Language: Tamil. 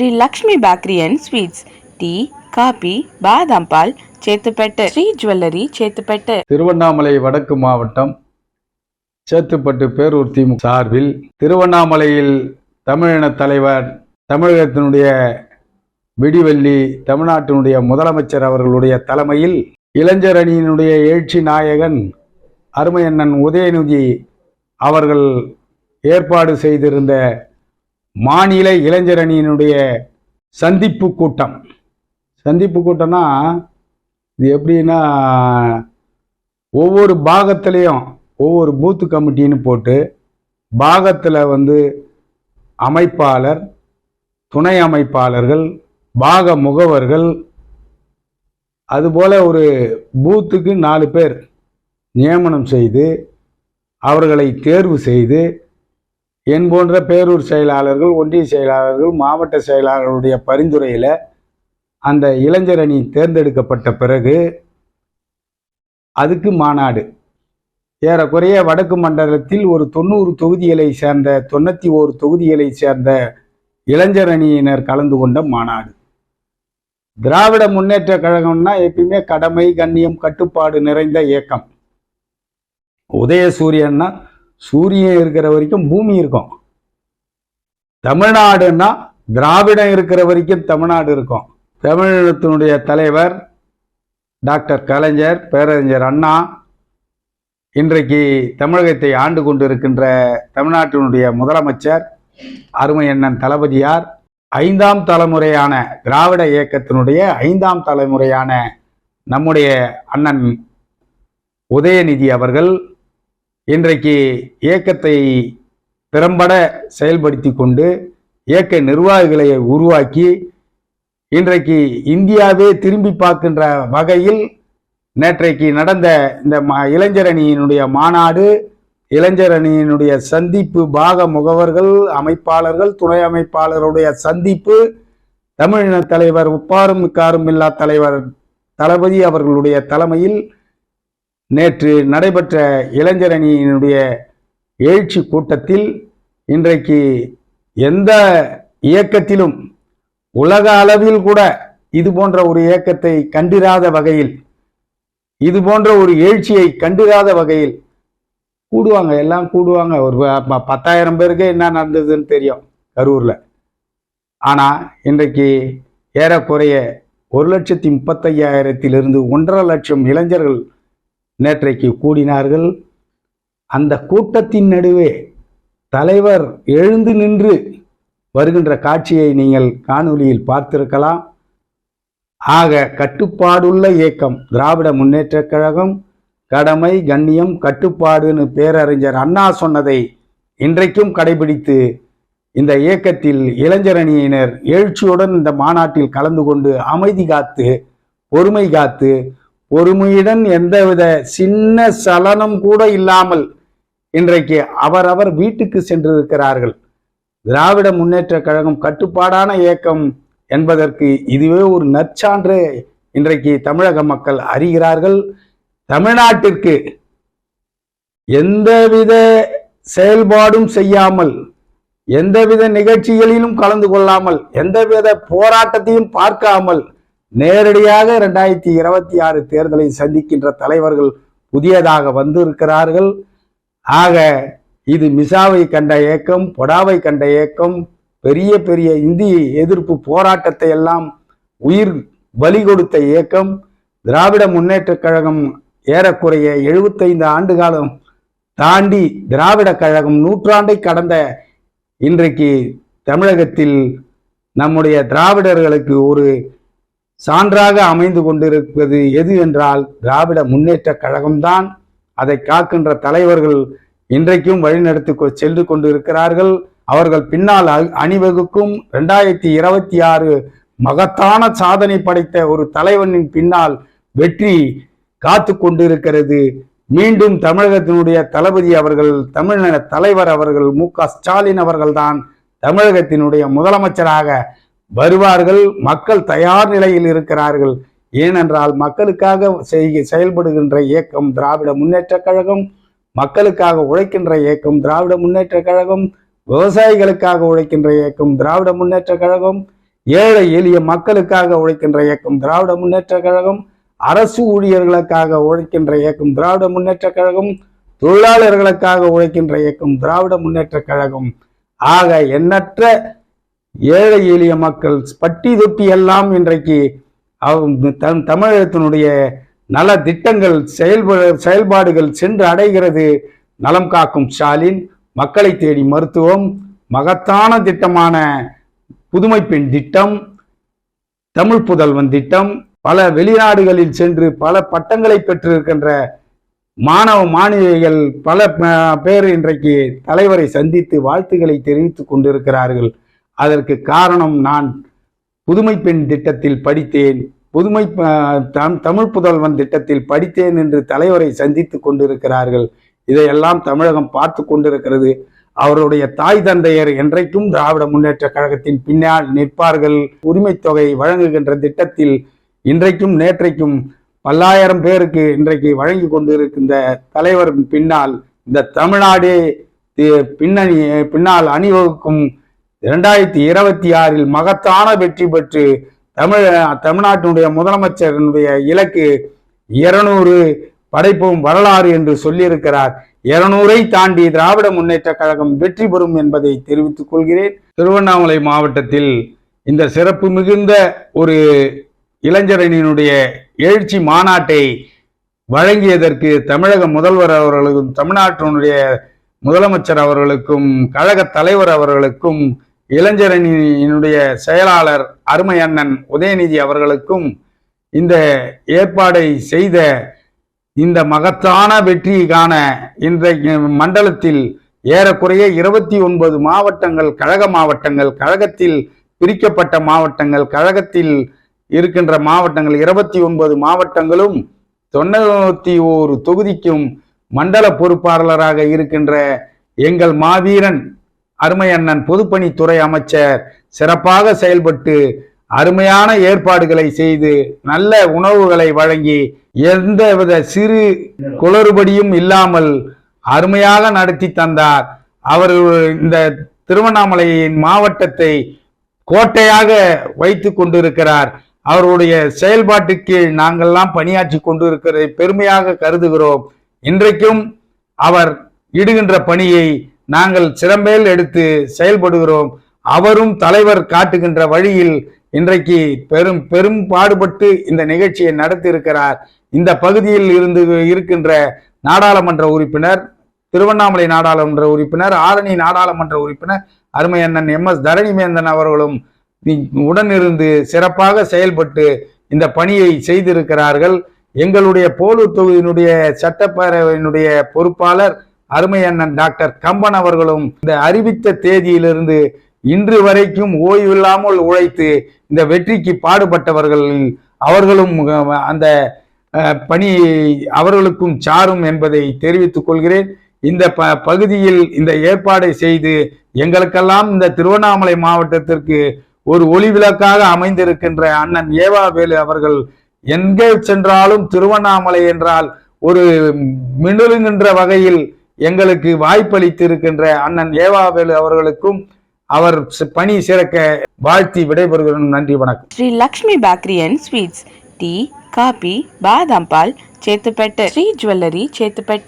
Shri Lakshmi Bakery and Sweets. Tea coffee பாதாம் பால் சேத்துப்பட்டு. ஸ்ரீ ஜுவல்லரி சேத்துப்பட்டு. திருவண்ணாமலை வடக்கு மாவட்டம் சேத்துப்பட்டு பேரூர் திமுக சார்பில் திருவண்ணாமலையில் தமிழின தலைவர் தமிழகத்தினுடைய விடிவெள்ளி தமிழ்நாட்டினுடைய முதலமைச்சர் அவர்களுடைய தலைமையில் இளைஞர் அணியினுடைய எழுச்சி நாயகன் அருமையண்ணன் உதயநிதி அவர்கள் ஏற்பாடு செய்திருந்த மாநில இளைஞரணியினுடைய சந்திப்பு கூட்டம். சந்திப்பு கூட்டம்னா இது எப்படின்னா ஒவ்வொரு பாகத்திலையும் ஒவ்வொரு பூத்து கமிட்டின்னு போட்டு பாகத்தில் வந்து அமைப்பாளர் துணை அமைப்பாளர்கள் பாக முகவர்கள் அதுபோல் ஒரு பூத்துக்கு நாலு பேர் நியமனம் செய்து அவர்களை தேர்வு செய்து என் போன்ற பேரூர் செயலாளர்கள் ஒன்றிய செயலாளர்கள் மாவட்ட செயலாளர்களுடைய பரிந்துரையில் அந்த இளைஞர் அணி தேர்ந்தெடுக்கப்பட்ட பிறகு அதுக்கு மாநாடு. ஏறக்குறைய வடக்கு மண்டலத்தில் ஒரு தொண்ணூறு தொகுதிகளை சேர்ந்த தொண்ணூற்றி ஓரு தொகுதிகளை சேர்ந்த இளைஞர் அணியினர் கலந்து கொண்ட மாநாடு. திராவிட முன்னேற்ற கழகம்னா எப்பயுமே கடமை கண்ணியம் கட்டுப்பாடு நிறைந்த இயக்கம். உதயசூரியன்னா சூரியன் இருக்கிற வரைக்கும் பூமி இருக்கும். தமிழ்நாடுன்னா திராவிடம் இருக்கிற வரைக்கும் தமிழ்நாடு இருக்கும். தமிழகத்தினுடைய தலைவர் டாக்டர் கலைஞர் பேரறிஞர் அண்ணா இன்றைக்கு தமிழகத்தை ஆண்டு கொண்டிருக்கின்ற தமிழ்நாட்டினுடைய முதலமைச்சர் அருமை அண்ணன் தளபதியார் ஐந்தாம் தலைமுறையான திராவிட இயக்கத்தினுடைய ஐந்தாம் தலைமுறையான நம்முடைய அண்ணன் உதயநிதி அவர்கள் இன்றைக்கு இயக்கத்தை திறம்பட செயல்படுத்தி கொண்டு இயக்க நிர்வாகிகளை உருவாக்கி இன்றைக்கு இந்தியாவே திரும்பி பார்க்கின்ற வகையில் நேற்றைக்கு நடந்த இந்த இளைஞரணியினுடைய மாநாடு இளைஞரணியினுடைய சந்திப்பு பாக முகவர்கள் அமைப்பாளர்கள் துணை அமைப்பாளருடைய சந்திப்பு தமிழின தலைவர் உப்பாரும் காரும் இல்லா தலைவர் தளபதி அவர்களுடைய தலைமையில் நேற்று நடைபெற்ற இளைஞரணியினுடைய எழுச்சி கூட்டத்தில் இன்றைக்கு எந்த இயக்கத்திலும் உலக அளவில் கூட இது போன்ற ஒரு இயக்கத்தை கண்டிராத வகையில் இது போன்ற ஒரு எழுச்சியை கண்டிராத வகையில் கூடுவாங்க எல்லாம் கூடுவாங்க. ஒரு பத்தாயிரம் பேருக்கு என்ன நடந்ததுன்னு தெரியும் கரூரில். ஆனால் இன்றைக்கு ஏறக்குறைய ஒரு லட்சத்தி முப்பத்தையாயிரத்திலிருந்து ஒன்றரை லட்சம் இளைஞர்கள் நேற்றைக்கு கூடினார்கள். அந்த கூட்டத்தின் நடுவே தலைவர் எழுந்து நின்று வருகின்ற காட்சியை நீங்கள் காணொளியில் பார்த்திருக்கலாம். ஆக கட்டுப்பாடுள்ள இயக்கம் திராவிட முன்னேற்றக் கழகம் கடமை கண்ணியம் கட்டுப்பாடுன்னு பேரறிஞர் அண்ணா சொன்னதை இன்றைக்கும் கடைபிடித்து இந்த இயக்கத்தில் இளைஞர் அணியினர் எழுச்சியுடன் இந்த மாநாட்டில் கலந்து கொண்டு அமைதி காத்து பொறுமை காத்து பொறுமையுடன் எந்தவித சின்ன சலனம் கூட இல்லாமல் இன்றைக்கு அவரவர் வீட்டுக்கு சென்றிருக்கிறார்கள். திராவிட முன்னேற்ற கழகம் கட்டுப்பாடான இயக்கம் என்பதற்கு இதுவே ஒரு நற்சான்று இன்றைக்கு தமிழக மக்கள் அறிகிறார்கள். தமிழ்நாட்டிற்கு எந்தவித செயல்பாடும் செய்யாமல் எந்தவித நிகழ்ச்சிகளிலும் கலந்து கொள்ளாமல் எந்தவித போராட்டத்தையும் பார்க்காமல் நேரடியாக இரண்டாயிரத்தி இருபத்தி ஆறு தேர்தலை சந்திக்கின்ற தலைவர்கள் புதியதாக வந்திருக்கிறார்கள். ஆக இது மிசாவை கண்ட இயக்கம் பொடாவை கண்ட இயக்கம் பெரிய பெரிய இந்தி எதிர்ப்பு போராட்டத்தை எல்லாம் உயிர் பலி கொடுத்த இயக்கம் திராவிட முன்னேற்றக் கழகம் ஏறக்குறைய எழுபத்தைந்து ஆண்டு காலம் தாண்டி திராவிட கழகம் நூற்றாண்டை கடந்த இன்றைக்கு தமிழகத்தில் நம்முடைய திராவிடர்களுக்கு ஒரு சான்றாக அமைந்து கொண்டிருப்பது எது என்றால் திராவிட முன்னேற்ற கழகம்தான். அதை காக்கின்ற தலைவர்கள் இன்றைக்கும் வழிநடத்தி சென்று கொண்டிருக்கிறார்கள். அவர்கள் பின்னால் அணிவகுக்கும் ரெண்டாயிரத்தி இருபத்தி ஆறு மகத்தான சாதனை படைத்த ஒரு தலைவனின் பின்னால் வெற்றி காத்து கொண்டிருக்கிறது. மீண்டும் தமிழகத்தினுடைய தளபதி அவர்கள் தமிழக தலைவர் அவர்கள் மு க ஸ்டாலின் அவர்கள்தான் தமிழகத்தினுடைய முதலமைச்சராக வருவார்கள் மக்கள் தயார் நிலையில் இருக்கிறார்கள். ஏனென்றால் மக்களுக்காக செய்க செயல்படுகின்ற இயக்கம் திராவிட முன்னேற்றக் கழகம் மக்களுக்காக உழைக்கின்ற இயக்கம் திராவிட முன்னேற்றக் கழகம் விவசாயிகளுக்காக உழைக்கின்ற இயக்கம் திராவிட முன்னேற்ற கழகம் ஏழை எளிய மக்களுக்காக உழைக்கின்ற இயக்கம் திராவிட முன்னேற்ற கழகம் அரசு ஊழியர்களுக்காக உழைக்கின்ற இயக்கம் திராவிட முன்னேற்ற கழகம் தொழிலாளர்களுக்காக உழைக்கின்ற இயக்கம் திராவிட முன்னேற்ற கழகம். ஆக எண்ணற்ற ஏழை எளிய மக்கள் பட்டி தொட்டி எல்லாம் இன்றைக்கு அவ- தமிழகத்தினுடைய நல திட்டங்கள் செயல்ப செயல்பாடுகள் சென்று அடைகிறது. நலம் காக்கும் ஸ்டாலின் மக்களை தேடி மருத்துவம் மகத்தான திட்டமான புதுமை பெண் திட்டம் தமிழ் புதல்வன் திட்டம் பல வெளிநாடுகளில் சென்று பல பட்டங்களை பெற்றிருக்கின்ற மாணவ மாணவிகள் பல பேர் இன்றைக்கு தலைவரை சந்தித்து வாழ்த்துக்களை தெரிவித்துக் கொண்டிருக்கிறார்கள். அதற்கு காரணம் நான் புதுமை பெண் திட்டத்தில் படித்தேன். புதுமை தம்- தமிழ் புதல்வன் திட்டத்தில் படித்தேன் என்று தலைவரை சந்தித்து கொண்டிருக்கிறார்கள். இதையெல்லாம் தமிழகம் பார்த்து கொண்டிருக்கிறது. அவருடைய தாய் தந்தையர் என்றைக்கும் திராவிட முன்னேற்ற கழகத்தின் பின்னால் நிற்பார்கள். உரிமை தொகை வழங்குகின்ற திட்டத்தில் இன்றைக்கும் நேற்றைக்கும் பல்லாயிரம் பேருக்கு இன்றைக்கு வழங்கி கொண்டிருக்கின்ற தலைவர் பின்னால் இந்த தமிழ்நாடே பின்னணி பின்னால் அணிவகுக்கும் இரண்டாயிரத்தி இருபத்தி ஆறில் மகத்தான வெற்றி பெற்று தமிழ் தமிழ்நாட்டினுடைய முதலமைச்சரினுடைய இலக்கு இருநூறு படைப்போம் வரலாறு என்று சொல்லியிருக்கிறார். இருநூறை தாண்டி திராவிட முன்னேற்ற கழகம் வெற்றி பெறும் என்பதை தெரிவித்துக் கொள்கிறேன். திருவண்ணாமலை மாவட்டத்தில் இந்த சிறப்பு மிகுந்த ஒரு இளைஞரணியினுடைய எழுச்சி மாநாட்டை வழங்கியதற்கு தமிழக முதல்வர் அவர்களுக்கும் தமிழ்நாட்டினுடைய முதலமைச்சர் அவர்களுக்கும் கழக தலைவர் அவர்களுக்கும் இளைஞரணியினுடைய செயலாளர் அருமை அண்ணன் உதயநிதி அவர்களுக்கும் இந்த ஏற்பாடை செய்த இந்த மகத்தான வெற்றியை காண இன்றைக்கு மண்டலத்தில் ஏறக்குறைய இருபத்தி ஒன்பது மாவட்டங்கள் கழக மாவட்டங்கள் கழகத்தில் பிரிக்கப்பட்ட மாவட்டங்கள் கழகத்தில் இருக்கின்ற மாவட்டங்கள் இருபத்தி ஒன்பது மாவட்டங்களும் தொண்ணூத்தி ஓரு தொகுதிக்கும் மண்டல பொறுப்பாளராக இருக்கின்ற எங்கள் மாவீரன் அருமை அண்ணன் பொதுப்பணித்துறை அமைச்சர் சிறப்பாக செயல்பட்டு அருமையான ஏற்பாடுகளை செய்து நல்ல உணவுகளை வழங்கி எந்தவித சிறு குளறுபடியும் இல்லாமல் அருமையாக நடத்தி தந்தார். அவர் இந்த திருவண்ணாமலையின் மாவட்டத்தை கோட்டையாக வைத்து கொண்டிருக்கிறார். அவருடைய செயல்பாட்டுக்கு நாங்கள்லாம் பணியாற்றி கொண்டிருக்கிறதை பெருமையாக கருதுகிறோம். இன்றைக்கும் அவர் இடுகின்ற பணியை நாங்கள் சிறம்பேல் எடுத்து செயல்படுகிறோம். அவரும் தலைவர் காட்டுகின்ற வழியில் இன்றைக்கு பெரும் பெரும் பாடுபட்டு இந்த நிகழ்ச்சியை நடத்தியிருக்கிறார். இந்த பகுதியில் இருந்து இருக்கின்ற நாடாளுமன்ற உறுப்பினர் திருவண்ணாமலை நாடாளுமன்ற உறுப்பினர் ஆரணி நாடாளுமன்ற உறுப்பினர் அருமை அண்ணன் எம் எஸ் தரணிமேந்தன் அவர்களும் உடனிருந்து சிறப்பாக செயல்பட்டு இந்த பணியை செய்திருக்கிறார்கள். எங்களுடைய போலூர் தொகுதியினுடைய சட்டப்பேரவையினுடைய பொறுப்பாளர் அருமை அண்ணன் டாக்டர் கம்பன் அவர்களும் இந்த அறிவித்த தேதியிலிருந்து இன்று வரைக்கும் ஓய்வில்லாமல் உழைத்து இந்த வெற்றிக்கு பாடுபட்டவர்கள் அவர்களும் அந்த பணி அவர்களுக்கும் சாரும் என்பதை தெரிவித்துக் கொள்கிறேன். இந்த ப பகுதியில் இந்த ஏற்பாடை செய்து எங்களுக்கெல்லாம் இந்த திருவண்ணாமலை மாவட்டத்திற்கு ஒரு ஒளிவிளக்காக அமைந்திருக்கின்ற அண்ணன் ஏவாவேலு அவர்கள் எங்கே சென்றாலும் திருவண்ணாமலை என்றால் ஒரு மின்னலுங்கின்ற வகையில் எங்களுக்கு வாய்ப்பளித்து இருக்கின்ற அண்ணன் ஏவாவேலு அவர்களுக்கும் அவர் பணி சிறக்க வாழ்த்தி விடைபெறுகிறோம். நன்றி வணக்கம். Shri Lakshmi Bakery and Sweets tea coffee பாதாம் பால் சேத்துப்பேட்டை ஸ்ரீ ஜுவல்லரி சேத்துப்பேட்டை.